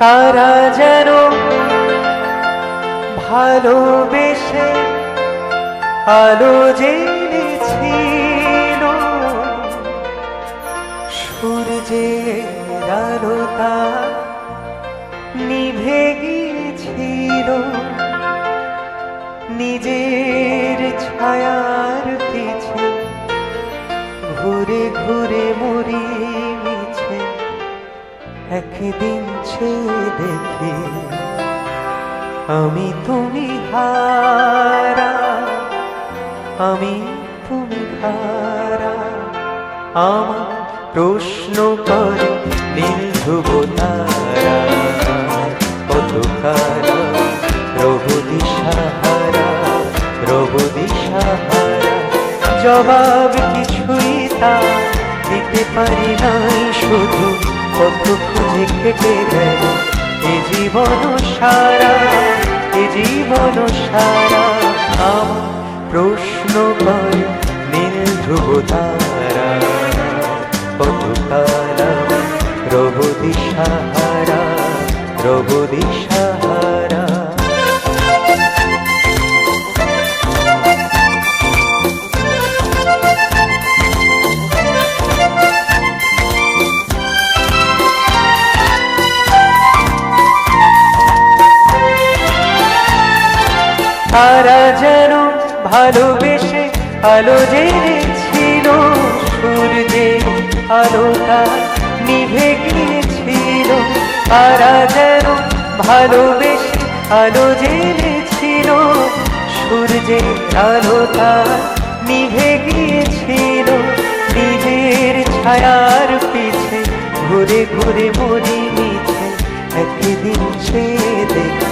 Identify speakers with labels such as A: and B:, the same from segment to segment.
A: কারা যেন ভালোবেসে আলো জেনেছিল। সূর্যের আলোতা নিভে গিয়েছিল। নিজের ছায়ার একদিন সে দেখি আমি তুমি হারা আমি তুমি হারা আমার প্রশ্ন করে নীল ধ্রুব তারা কত কারা রঘু দিশাহারা রঘু দিশাহারা। জবাব কিছুই তা দিতে পারি নাই শুধু কত খুঁজে গেল এ জীবন সারা এ জীবন সারা, আমার প্রশ্ন করে, নীল ধ্রুব তারা কত কারা রব দিশাহারা রব দিশাহারা তারা যেন ভালোবেসে আলো জেনেছিল, সূর্যে আলোটা নিভে গিয়েছিল। তারা যেন ভালোবেসে আলো জেনেছিল, সূর্যে আলোটা নিভে গিয়েছিল। নিজের ছায়ার পিছে ঘুরে ঘুরে মরি মিছে, একদিন সে দেখে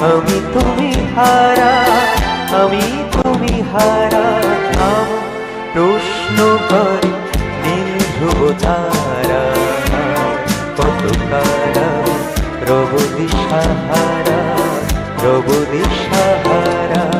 A: আমি তুমি হারা, আমি তুমি হারা আমার প্রশ্ন করে নীল তারা। কত কারা, রব দিশাহারা রব দিশাহারা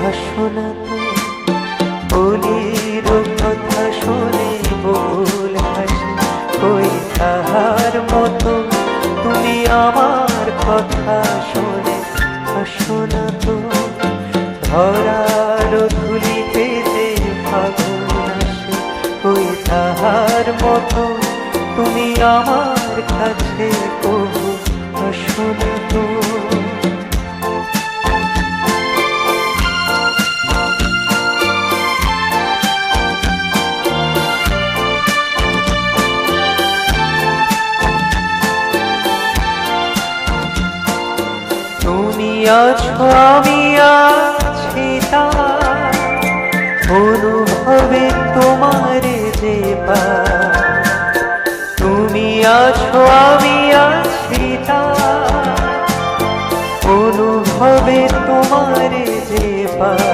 A: ভাসো না কথা শুনে বল হাসি। তাহার মতো তুমি আমার কথা শুনে না তো। ধরার ধুলিতে যে ফাগুন আসে তাহার মতো তুমি আমার কাছে কবু তো। তুমি আছো আমি আছি অনুভবে তোমার যে। তুমি আছো আমি আছি অনুভবে তোমার যে পার।